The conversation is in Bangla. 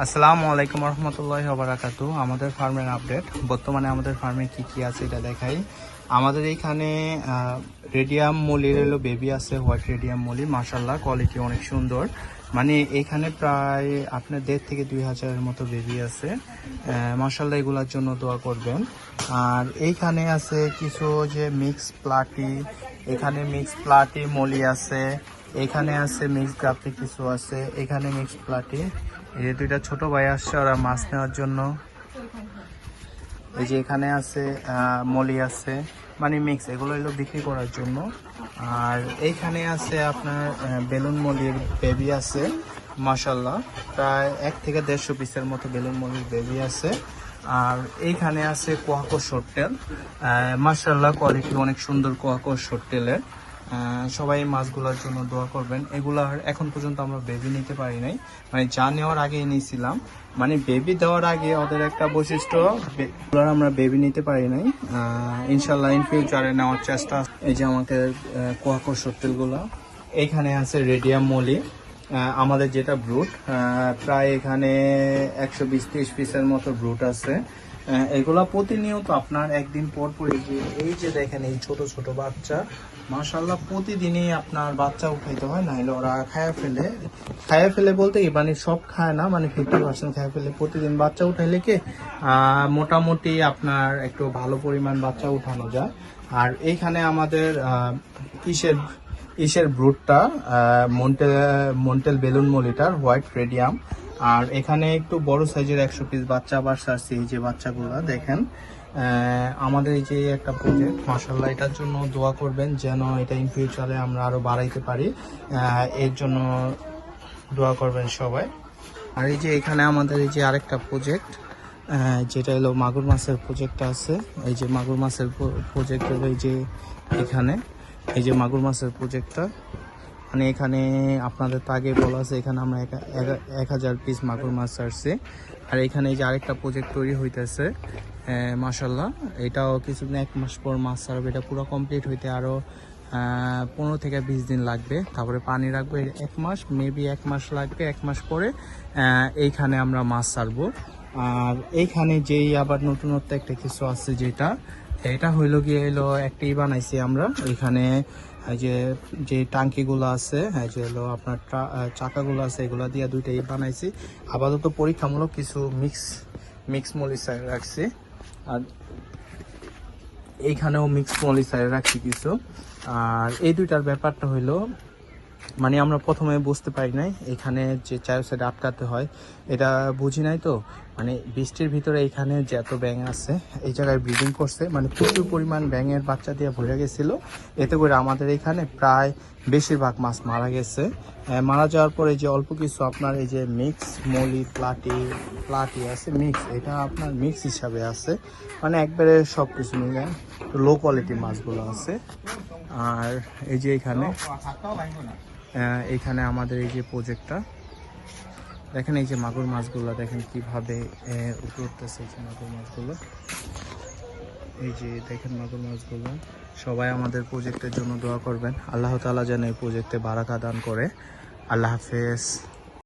আসসালামু আলাইকুম রহমতুল্লাহ বারাকাতু। আমাদের ফার্মের আপডেট। বর্তমানে আমাদের ফার্মে কি কি আছে এটা দেখাই। আমাদের এইখানে রেডিয়াম মলির এলো বেবি আছে, হোয়াইট রেডিয়াম মলি। মাসাল্লাহ কোয়ালিটি অনেক সুন্দর। মানে এখানে প্রায় আপনার দেড় থেকে দুই হাজারের মতো বেবি আছে। মাসাল্লাহ এগুলোর জন্য দোয়া করবেন। আর এইখানে আছে কিছু যে মিক্স প্লাটি, এখানে মিক্স প্লাটি মলি আছে। এখানে আছে মিক্স গ্রাফটি কিছু আছে, এখানে মিক্স প্লাটি এই যে দুইটা ছোট ভাই আসছে, ওরা মাছ নেওয়ার জন্য। এই যে এখানে আছে মলি আছে মানে মিক্স এগুলো এগুলো বিক্রি করার জন্য। আর এইখানে আছে আপনার বেলুন মলির বেবি আছে মাসাল্লাহ প্রায় এক থেকে দেড়শো পিসের মতো বেলুন মলির বেবি আছে। আর এইখানে আছে কোয়াকো শর্টেল মাসাল্লাহ কোয়ালিটি অনেক সুন্দর কোয়াকো শর্টেলের সবাই মাছগুলোর জন্য দোয়া করবেন। এগুলার এখন পর্যন্ত আমরা বেবি নিতে পারি নাই। মানে যা নেওয়ার আগে নিয়েছিলাম মানে বেবি দেওয়ার আগে ওদের একটা বৈশিষ্ট্য আমরা বেবি নিতে পারি নাই। ইনশাল্লাহ ইন ফিউচারে নেওয়ার চেষ্টা এই যে আমাদের কোয়াকো সত্যিগুলো এখানে আছে রেডিয়াম মলি আমাদের যেটা ব্রুট প্রায় এখানে একশো বিশ ত্রিশ পিসের মতো ব্রুট আছে। এগুলা প্রতিনিয়ত আপনার একদিন পর পর যে, এই যে দেখেন, এই ছোট ছোট বাচ্চা মাশাল্লাহ প্রতিদিনই আপনার বাচ্চা উঠাইতে হয়, নাহলে ওরা খায়া ফেলে। খায়া ফেলে বলতে কি মানে সব খায় না মানে ফিফটি পার্সেন্ট খায়া ফেলে। প্রতিদিন বাচ্চা উঠাইলে কি মোটামুটি আপনার একটু ভালো পরিমাণ বাচ্চা উঠানো যায়। আর এইখানে আমাদের কিসের ইসের ব্রুটটা মন্টেল মন্টেল বেলুন মলিটার, হোয়াইট রেডিয়াম। আর এখানে একটু বড় সাইজের একশো পিস বাচ্চা আবার সারছি, এই যে বাচ্চাগুলো, দেখেন। আমাদের এই যে একটা প্রজেক্ট মাসাল্লাহ এটার জন্য দোয়া করবেন যেন এটা ইন ফিউচারে আমরা আরও বাড়াইতে পারি। এর জন্য দোয়া করবেন সবাই। আর এই যে এখানে আমাদের এই যে আরেকটা প্রজেক্ট যেটা হলো মাগুর মাছের প্রজেক্টটা আছে। এই যে মাগুর মাছের প্রজেক্ট হলো এই যে এখানে। এই যে মাগুর মাছের প্রজেক্টটা মানে এখানে আপনাদের তো আগে বলা আছে, এখানে আমরা এক- হাজার পিস মাগুর মাছ ছাড়ছি আর এখানে এই যে আরেকটা প্রজেক্ট তৈরি হইতেছে মাসাল্লাহ এটাও কিছুদিন, এক মাস পর মাছ ছাড়বে এটা পুরো কমপ্লিট হইতে আরও পনেরো থেকে বিশ দিন লাগবে। তারপরে পানি রাখব এক মাস মেবি এক মাস লাগবে, এক মাস পরে এইখানে আমরা মাছ ছাড়বো। আর এইখানে যেই আবার নতুনত্ব একটা কিছু আছে যেটা এটা হইল গিয়ে হলো একটাই বানাইছি আমরা। এখানে এই যে যে টাঙ্কিগুলো আছে, এই যে হলো আপনার চাকাগুলো আছে, এগুলো দিয়ে দুইটাই বানাইছি। আপাতত পরীক্ষামূলক কিছু মিক্স মিক্স মলিসাইড রাখছি। আর এইখানেও মিক্স মলিসাইড রাখছি কিছু। আর এই দুইটার ব্যাপারটা হইল মানে আমরা প্রথমে বুঝতে পারি নাই, এখানে যে চারো সাইড আটকাতে হয়, এটা বুঝি নাই তো? মানে বৃষ্টির ভিতরে এখানে যে এত ব্যাঙ আছে, এই জায়গায় ব্রিডিং করছে। মানে প্রচুর পরিমাণ ব্যাঙের বাচ্চা দিয়ে ভরে গেছিল। এতে করে আমাদের এখানে প্রায় বেশিরভাগ মাছ মারা গেছে। মারা যাওয়ার পরে যে অল্প কিছু আপনার এই যে মিক্স মলি প্লাটি প্লাটি আছে মিক্স এটা আপনার মিক্স হিসাবে আছে। মানে একবারে সব কিছু মিলে লো কোয়ালিটি মাছগুলো আছে। আর এই যে এখানে এখানে আমাদের এই যে প্রজেক্টটা দেখেন এই যে মাগুর মাছগুলো, দেখেন কীভাবে উঠতেছে এই যে মাগুর মাছগুলো। এই যে দেখেন মাগুর মাছগুলো। সবাই আমাদের প্রজেক্টের জন্য দোয়া করবেন। আল্লাহ তালা যেন এই প্রজেক্টে বারাকা দান করে। আল্লাহ হাফেজ।